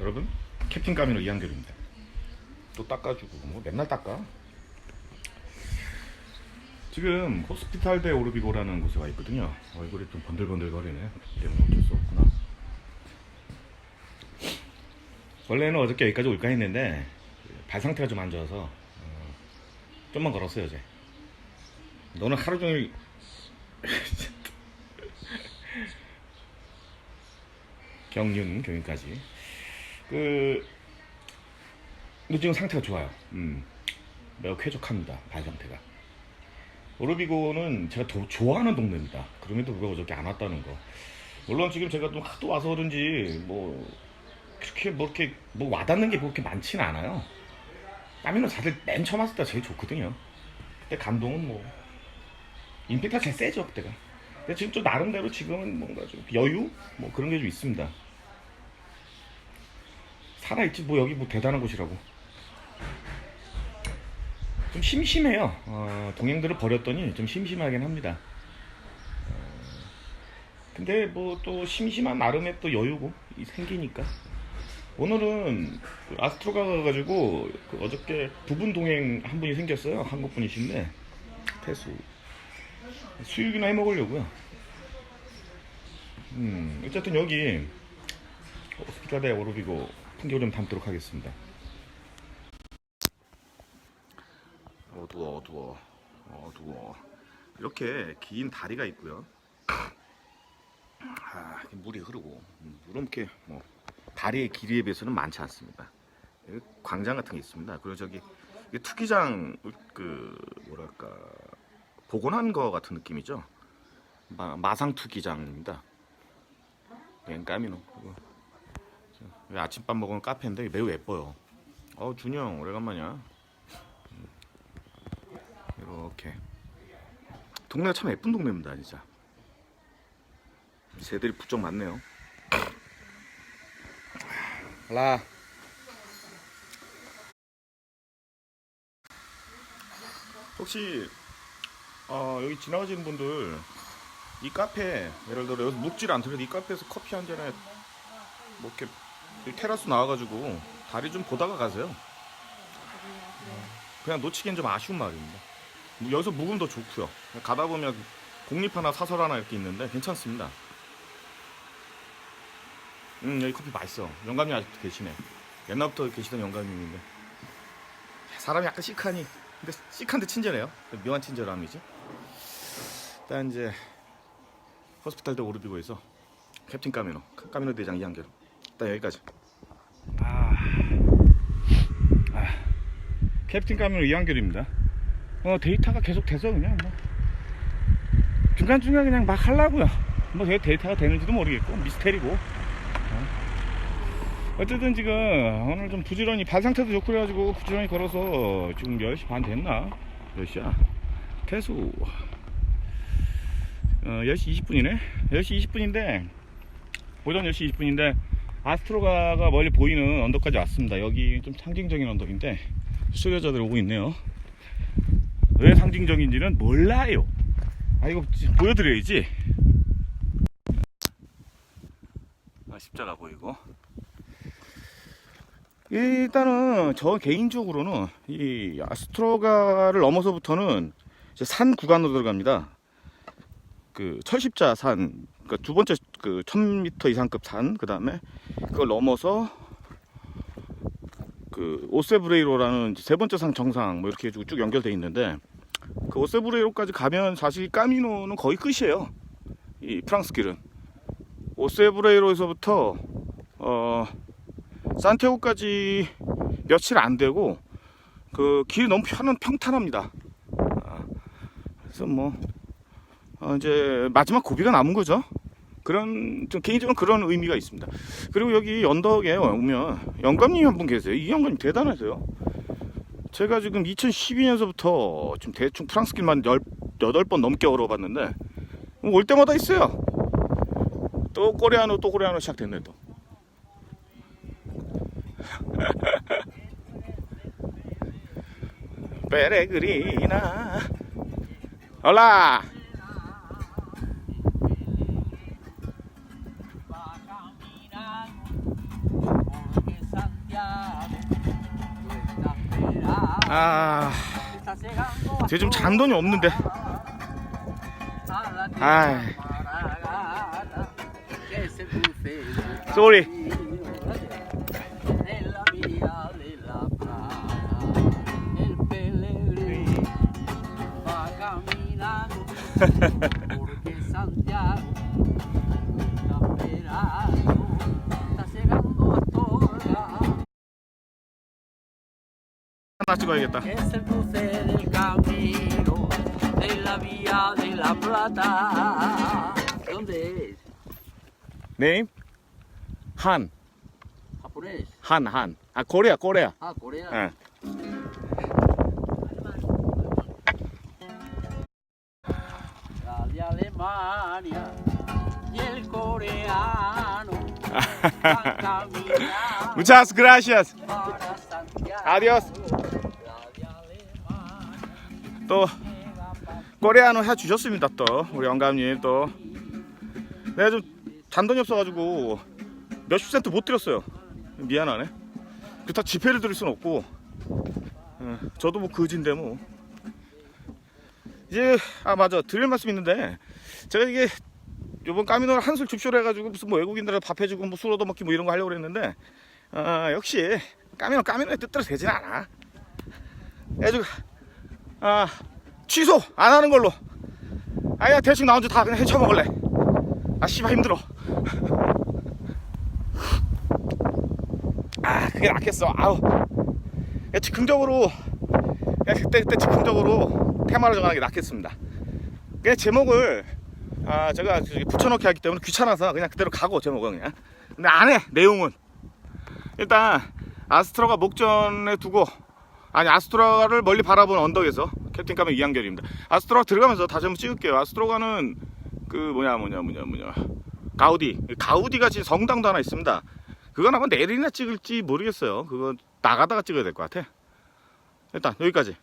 여러분 캡틴 까미노 이한결입니다. 또 닦아주고 뭐 맨날 닦아. 지금 호스피탈 대 오르비고라는 곳에 와 있거든요. 얼굴이 좀 번들번들 거리네. 때문에 어쩔 수 없구나. 원래는 어저께 여기까지 올까 했는데 발 상태가 좀 안 좋아서 어, 좀만 걸었어요 어제. 너는 하루 종일 경륜 교인까지. 그 근데 지금 상태가 좋아요. 음, 매우 쾌적합니다. 발 상태가. 오르비고는 제가 더 좋아하는 동네입니다. 그럼에도 불구하고 저렇게 안 왔다는 거. 물론 지금 제가 좀 하도 와서 그런지 뭐 그렇게 뭐 이렇게 뭐 와닿는 게 그렇게 많지는 않아요. 까미노 다들 맨 처음 왔을 때 제일 좋거든요. 그때 감동은 뭐 임팩트가 제일 세죠 그때가. 근데 지금 좀 나름대로 지금은 뭔가 좀 여유 뭐 그런 게 좀 있습니다. 살아있지 뭐 여기 뭐 대단한 곳이라고. 좀 심심해요. 어, 동행들을 버렸더니 좀 심심하긴 합니다. 어, 근데 뭐 또 심심한 나름의 또 여유고 이 생기니까. 오늘은 그 아스트로가 가가지고 그 어저께 부분 동행 한 분이 생겼어요. 한국 분이신데 태수 수육이나 해 먹으려고요. 음 어쨌든 여기 호스피탈에 오르비고 풍경 좀 담도록 하겠습니다. 어두워 어두워 어두워 이렇게 긴 다리가 있고요. 아, 물이 흐르고 음, 물은 이렇게 뭐 다리의 길이에 비해서는 많지 않습니다. 여기 광장 같은 게 있습니다. 그리고 저기 투기장 그 뭐랄까 복원한 거 같은 느낌이죠. 마, 마상 투기장입니다. 웬 까미노. 아침밥 먹으면 카페인데 매우 예뻐요. 어 준영 오래간만이야. 음, 이렇게 동네가 참 예쁜 동네입니다 진짜. 새들이 부쩍 많네요. 라. 혹시 어, 여기 지나가시는 분들 이 카페 예를 들어 여기서 묵질 않더라도 이 카페에서 커피 한 잔에 뭐 이렇게 이 테라스 나와가지고 다리 좀 보다가 가세요. 그냥 놓치기엔 좀 아쉬운 마을입니다. 뭐 여기서 묵으면 더 좋고요. 가다 보면 공립 하나 사설 하나 이렇게 있는데 괜찮습니다. 음 여기 커피 맛있어. 영감님 아직도 계시네. 옛날부터 계시던 영감님인데 사람이 약간 시크하니 근데 시크한데 친절해요. 묘한 친절함이지. 일단 이제 호스피탈 대 오르비고에서 캡틴 까미노 까미노 대장 이한결 일단 여기까지. 아, 아 캡틴 까미노 이한결입니다. 어 데이터가 계속 돼서 그냥 뭐 중간 중간 그냥 막 하려고요. 뭐제 데이터가 되는지도 모르겠고 미스테리고. 어쨌든 지금 오늘 좀 부지런히 발 상태도 좋고 그래가지고 부지런히 걸어서 지금 10시 반 됐나? 몇 시야? 태수 어, 10시 20분이네 10시 20분인데 오전 10시 20분인데 아스트로가가 멀리 보이는 언덕까지 왔습니다 여기 좀 상징적인 언덕인데 수료자들 오고 있네요. 왜 상징적인지는 몰라요. 아 이거 보여드려야지. 아 십자가 보이고 일단은 저 개인적으로는 이 아스트로가를 넘어서부터는 산 구간으로 들어갑니다. 그 철십자 산, 그러니까 두 번째 그 1000m 이상급 산, 그 다음에 그걸 넘어서 그 오세브레이로라는 세 번째 산 정상 뭐 이렇게 해가지고 쭉 연결돼 있는데 그 오세브레이로까지 가면 사실 까미노는 거의 끝이에요. 이 프랑스 길은 오세브레이로에서부터 어 산티아고까지 며칠 안 되고 그 길이 너무 편은 평탄합니다. 아, 그래서 뭐 어, 이제 마지막 고비가 남은 거죠. 그런 좀 개인적으로 그런 의미가 있습니다. 그리고 여기 언덕에 오면 영감님이 한 분 계세요. 이 영감님 대단하세요. 제가 지금 2012년서부터 좀 대충 프랑스 길만 18번 넘게 걸어봤는데 올 때마다 있어요. 또 코레아노 또 코레아노 시작됐네 또. Peregrina. Hola. 아 제가 좀 잔돈이 없는데 아이. Sorry. 하나 찍어야겠다 Es el cruce del camino de la vía de la Plata. ¿Dónde es? 네임 한 ¿Japonés? 한, 한. 아, 코리아, 코리아. Ah, Corea. 예. La de Alemania y el coreano van caminando 무차스 그라시아스. para Santiago. Adiós. 또 코리아노 해 주셨습니다. 또 우리 영감님 또 내가 좀 잔돈이 없어가지고 몇십 센트 못 드렸어요. 미안하네. 그다 지폐를 드릴 순 없고. 어, 저도 뭐 거진데 뭐. 이제 아 맞아 드릴 말씀 있는데 제가 이게 요번 까미노를 한술 줍쇼를 해가지고 무슨 뭐 외국인들한테 밥 해주고 뭐 술 얻어먹기 뭐 이런 거 하려고 그랬는데 아 역시 까미노 까미노의 뜻대로 되진 않아. 해가지고 아 취소 안 하는 걸로. 아야 대충 나 혼자 다 그냥 헤쳐 먹을래. 아 씨발 힘들어. 아 그게 낫겠어. 아우. 야, 즉흥적으로. 그냥 그때 그때 즉흥적으로 테마를 정하는 게 낫겠습니다. 그냥 제목을 아 제가 저기 붙여넣기 하기 때문에 귀찮아서 그냥 그대로 가고 제목은 그냥. 근데 안해 내용은. 일단 아스트로가 목전에 두고 아니 아스트로가를 멀리 바라보는 언덕에서 캡틴 카멘 이한결입니다. 아스트로가 들어가면서 다시 한번 찍을게요. 아스트로가는 그 뭐냐 뭐냐 뭐냐 뭐냐 가우디 가우디 같이 성당도 하나 있습니다. 그건 아마 내일이나 찍을지 모르겠어요. 그거 나가다가 찍어야 될 것 같아. 일단 여기까지.